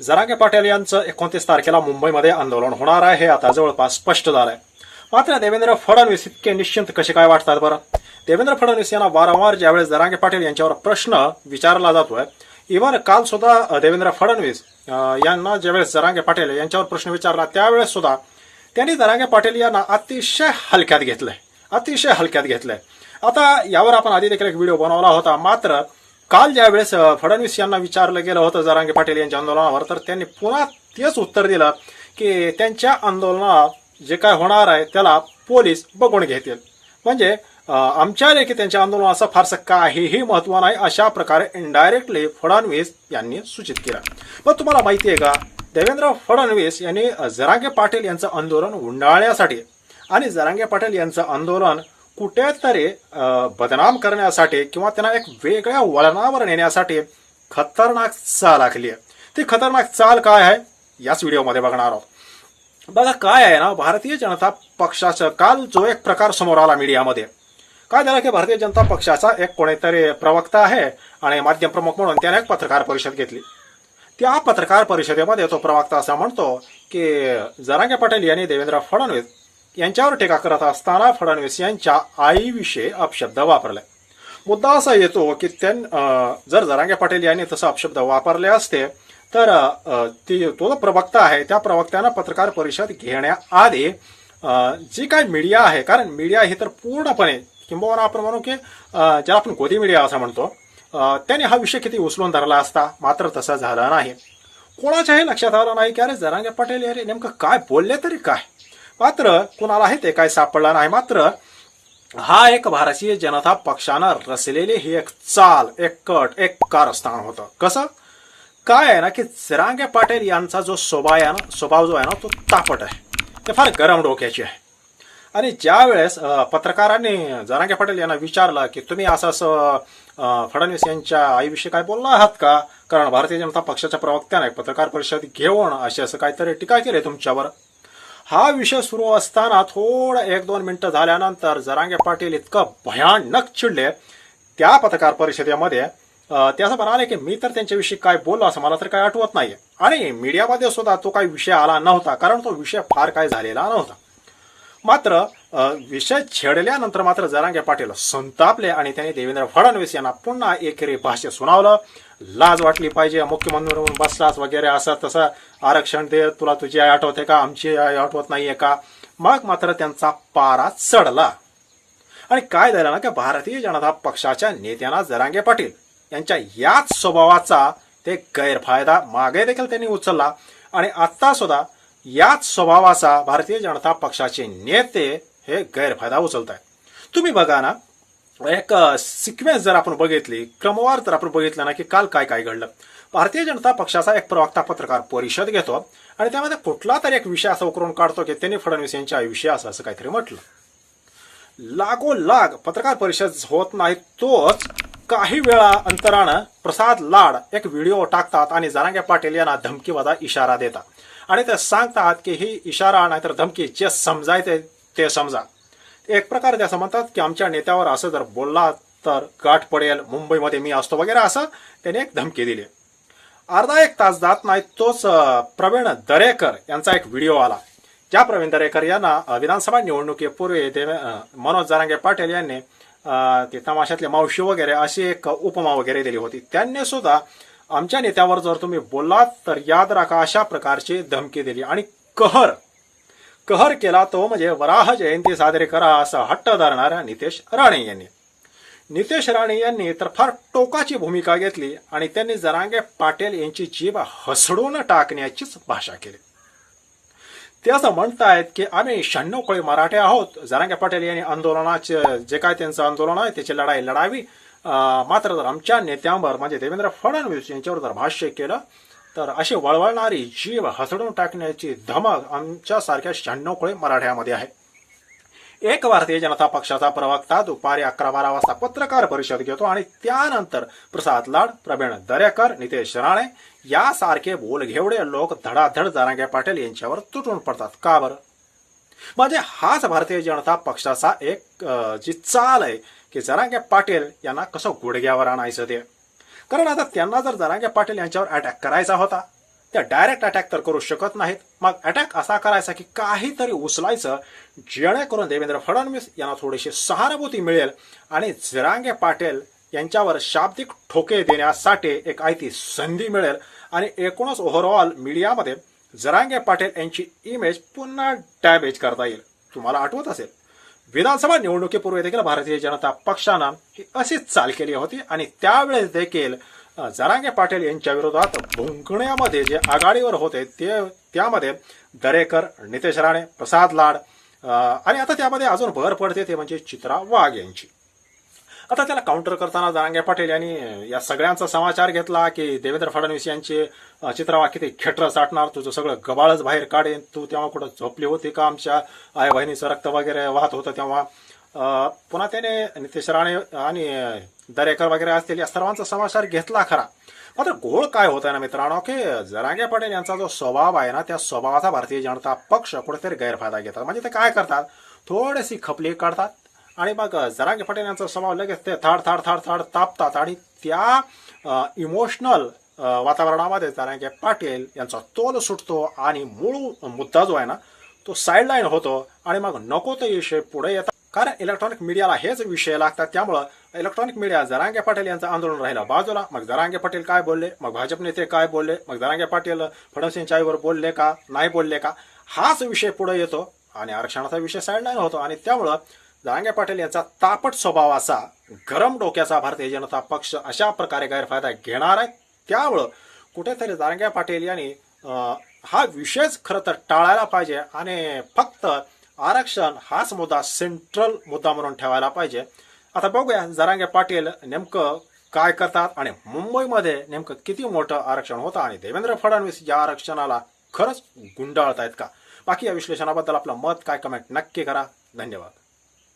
जरांगे पाटील यांचं एकोणतीस तारखेला मुंबईमध्ये आंदोलन होणार आहे हे आता जवळपास स्पष्ट झालंय. मात्र देवेंद्र फडणवीस इतके निश्चिंत कसे काय वाटतात बरं? देवेंद्र फडणवीस यांना वारंवार ज्यावेळेस जरांगे पाटील यांच्यावर प्रश्न विचारला जातोय इव्हन काल सुद्धा देवेंद्र फडणवीस यांना ज्यावेळेस जरांगे पाटील यांच्यावर प्रश्न विचारला त्यावेळेस सुद्धा त्यांनी जरांगे पाटील यांना अतिशय हलक्यात घेतलंय अतिशय हलक्यात घेतलंय. आता यावर आपण आधी देखील एक व्हिडिओ बनवला होता मात्र काल ज्यावेळेस फडणवीस यांना विचारलं गेलं होतं जरांगे पाटील यांच्या आंदोलनावर तर त्यांनी पुन्हा तेच उत्तर दिलं की त्यांच्या आंदोलनात जे काय होणार आहे त्याला पोलीस बघून घेतील. म्हणजे आमच्या लेखी त्यांच्या आंदोलनाचं फारसं काहीही महत्त्व नाही अशा प्रकारे इनडायरेक्टली फडणवीस यांनी सूचित केलं. पण तुम्हाला माहिती आहे का देवेंद्र फडणवीस यांनी जरांगे पाटील यांचं आंदोलन उंडाळण्यासाठी आणि जरांगे पाटील यांचं आंदोलन कुठेतरी बदनाम करण्यासाठी किंवा त्यांना एक वेगळ्या वळणावर नेण्यासाठी खतरनाक चाल आखली आहे. ती खतरनाक चाल काय आहे? याच व्हिडिओमध्ये बघणार आहोत. बघा काय आहे ना भारतीय जनता पक्षाचं काल जो एक प्रकार समोर आला मीडियामध्ये. काय झालं की भारतीय जनता पक्षाचा एक कोणीतरी प्रवक्ता आहे आणि माध्यम प्रमुख म्हणून त्याने एक पत्रकार परिषद घेतली. त्या पत्रकार परिषदेमध्ये तो प्रवक्ता असा म्हणतो की जरांगे पटेल यांनी देवेंद्र फडणवीस यांच्यावर टीका करत असताना फडणवीस यांच्या आईविषयी अपशब्द वापरले. मुद्दा असा येतो की त्यां जर जरांगे पाटील यांनी तसं अपशब्द वापरले असते तर ती तो जो प्रवक्ता आहे त्या प्रवक्त्यानं पत्रकार परिषद घेण्याआधी जी काय मीडिया आहे कारण मीडिया ही तर पूर्णपणे किंबहुना आपण म्हणू की ज्याला आपण गोदी मीडिया असं म्हणतो त्याने हा विषय किती उचलून धरला असता मात्र तसा झाला नाही. कोणाच्याही लक्षात आलं नाही की अरे जरांगे पाटील यारे नेमकं काय बोलले तरी काय? मात्र कुणालाही ते काय सापडला नाही मात्र हा एक भारतीय जनता पक्षानं रचलेली ही एक चाल एक कट एक कारस्थान होतं. कसं? काय आहे ना की जरांगे पाटील यांचा जो स्वभाव आहे ना स्वभाव जो आहे ना तो तापट आहे. ते फार गरम डोक्याची आहे. आणि ज्या वेळेस पत्रकारांनी जरांगे पाटील यांना विचारलं की तुम्ही असं असं फडणवीस यांच्या आईविषयी काय बोलला आहात का? कारण भारतीय जनता पक्षाच्या प्रवक्त्याने पत्रकार परिषद घेऊन असे असं काहीतरी टीका केली तुमच्यावर. हा विषय सुरू असताना थोडं एक दोन मिनिटं झाल्यानंतर जरांगे पाटील इतकं भयानक चिडले त्या पत्रकार परिषदेमध्ये. ते असं म्हणाले की मी तर त्यांच्याविषयी काय बोललो असं मला तर काय आठवत नाहीये. आणि मीडियामध्ये सुद्धा तो काही विषय आला नव्हता कारण तो विषय फार काय झालेला नव्हता. मात्र विषय छेडल्यानंतर मात्र जरांगे पाटील संतापले आणि त्यांनी देवेंद्र फडणवीस यांना पुन्हा एकेरी भाष्य सुनावलं. लाज वाटली पाहिजे. मुख्यमंत्री म्हणून बसलास वगैरे असं तसं आरक्षण दे. तुला तुझी आई आठवते का? आमची आई आठवत नाहीये का? मग मात्र त्यांचा पारा चढला. आणि काय झालं ना की भारतीय जनता पक्षाच्या नेत्यांना जरांगे पाटील यांच्या याच स्वभावाचा ते गैरफायदा मागे देखील त्यांनी उचलला. आणि आता सुद्धा याच स्वभावाचा भारतीय जनता पक्षाचे नेते हे गैरफायदा उचलत आहेत तुम्ही बघा ना एक सिक्वेन्स जर आपण बघितली क्रमवार जर आपण बघितलं ना की काल काय काय घडलं. भारतीय जनता पक्षाचा एक प्रवक्ता पत्रकार परिषद घेतो आणि त्यामध्ये कुठला तरी एक विषय असा उकरून काढतो की त्यांनी फडणवीस यांच्या आयुष्य असं असं काहीतरी म्हटलं. लागोलाग पत्रकार परिषद होत नाही तोच काही वेळा अंतरानं प्रसाद लाड एक व्हिडिओ टाकतात आणि जरांगे पाटील यांना धमकीवादा इशारा देतात. आणि ते सांगतात की ही इशारा नाहीतर धमकी जे समजायचे ते समजा. एक प्रकारे ते असं म्हणतात की आमच्या नेत्यावर असं जर बोलला तर गाठ पडेल मुंबईमध्ये मी असतो वगैरे असं त्याने एक धमकी दिली. अर्धा एक तास जात नाही तोच प्रवीण दरेकर यांचा एक व्हिडिओ आला. ज्या प्रवीण दरेकर यांना विधानसभा निवडणुकीपूर्वी देवे मनोज जरांगे पाटील यांनी ते तमाशातले मावशी वगैरे अशी एक उपमा वगैरे दिली होती. त्यांनी सुद्धा आमच्या नेत्यावर जर तुम्ही बोललात तर याद राखा अशा प्रकारची धमकी दिली आणि कहर कहर केला तो म्हणजे वराह जयंती साजरी करा असा हट्ट धरणाऱ्या नितेश राणे यांनी. नितेश राणे यांनी तर फार टोकाची भूमिका घेतली आणि त्यांनी जरांगे पाटील यांची जीभ हसडून टाकण्याचीच भाषा केली. ते असं म्हणतायत की आम्ही शहाण्णव कोळी मराठे आहोत. जरांगे पाटील यांनी आंदोलनाचे जे काय त्यांचं आंदोलन आहे त्याची लढाई लढावी. मात्र जर आमच्या नेत्यांवर म्हणजे देवेंद्र फडणवीस यांच्यावर जर भाष्य केलं तर अशी वळवळणारी जीव हसडून टाकण्याची धमक आमच्यासारख्या शहाण्णवकोळी मराठ्यामध्ये आहे. एक भारतीय जनता पक्षाचा प्रवक्ता दुपारी अकरा बारा वाजता पत्रकार परिषद घेतो आणि त्यानंतर प्रसाद लाड प्रवीण दरेकर नितेश राणे यासारखे बोलघेवडे लोक धडाधड जरांगे पाटील यांच्यावर तुटून पडतात. का बरं? म्हणजे हाच भारतीय जनता पक्षाचा एक जी चाल आहे की जरांगे पाटील यांना कसं गुडघ्यावर आणायचं ते? कारण आता त्यांना जर जरांगे पाटील यांच्यावर अटॅक करायचा होता त्या डायरेक्ट अटॅक तर करू शकत नाहीत. मग अटॅक असा करायचा की काहीतरी उचलायचं जेणेकरून देवेंद्र फडणवीस यांना थोडीशी सहानुभूती मिळेल आणि जरांगे पाटील यांच्यावर शाब्दिक ठोके देण्यासाठी एक आयती संधी मिळेल. आणि एकूणच ओव्हरऑल मीडियामध्ये जरांगे पाटील यांची इमेज पुन्हा डॅमेज करता येईल. तुम्हाला आठवत असेल? विधानसभा निवडणुकीपूर्वी देखील भारतीय जनता पक्षानं ही अशीच चाल केली होती आणि त्यावेळेस देखील जरांगे पाटील यांच्या विरोधात भुंकण्यामध्ये जे आघाडीवर होते ते त्यामध्ये दरेकर नितेश राणे प्रसाद लाड आणि आता त्यामध्ये अजून भर पडते ते म्हणजे चित्रा वाघ यांची. आता त्याला काउंटर करताना जारांगे पाटील यांनी या सगळ्यांचा समाचार घेतला की देवेंद्र फडणवीस यांचे चित्रवाक्य ते किती खेटर साठणार तुझं सगळं गबाळच बाहेर काढेन तू तेव्हा कुठं झोपली होती का आमच्या आई बहिणीचं रक्त वगैरे वाहत होतं तेव्हा? पुन्हा त्याने नितेश राणे आणि दरेकर वगैरे असतील या सर्वांचा समाचार घेतला खरा. मात्र गोळ काय होत आहे ना मित्रांनो की जरांगे पटेल यांचा जो स्वभाव आहे ना त्या स्वभावाचा भारतीय जनता पक्ष कुठेतरी गैरफायदा घेतात. म्हणजे ते काय करतात? थोडीशी खपली काढतात आणि मग जरांगे पाटील यांचा स्वभाव लगेच ते थाड थाड थाड थाड तापतात आणि त्या इमोशनल वातावरणामध्ये जरांगे पाटील यांचा तोल सुटतो आणि मूळ मुद्दा जो आहे ना तो साईडलाईन होतो आणि मग नको ते विषय पुढे येतात. कारण इलेक्ट्रॉनिक मीडियाला हेच विषय लागतात. त्यामुळं इलेक्ट्रॉनिक मीडिया जरांगे पाटील यांचं आंदोलन राहिलं बाजूला. मग जरांगे पाटील काय बोलले? मग भाजप नेते काय बोलले? मग जरांगे पाटील फडणवीस यांच्या आईवर बोलले का? नाही बोलले का? हाच विषय पुढे येतो आणि आरक्षणाचा विषय साईडलाईन होतो. आणि त्यामुळं जरांगे पाटील यांचा तापट स्वभाव असा गरम डोक्याचा भारतीय जनता पक्ष अशा प्रकारे गैरफायदा घेणार आहे. त्यामुळं कुठेतरी जरांगे पाटील यांनी हा विषयच खरं तर टाळायला पाहिजे आणि फक्त आरक्षण हाच मुद्दा सेंट्रल मुद्दा म्हणून ठेवायला पाहिजे. आता बघूया जरांगे पाटील नेमकं काय करतात आणि मुंबईमध्ये नेमकं किती मोठं आरक्षण होतं आणि देवेंद्र फडणवीस या आरक्षणाला खरंच गुंडाळत आहेत का? बाकी या विश्लेषणाबद्दल आपलं मत काय कमेंट नक्की करा. धन्यवाद.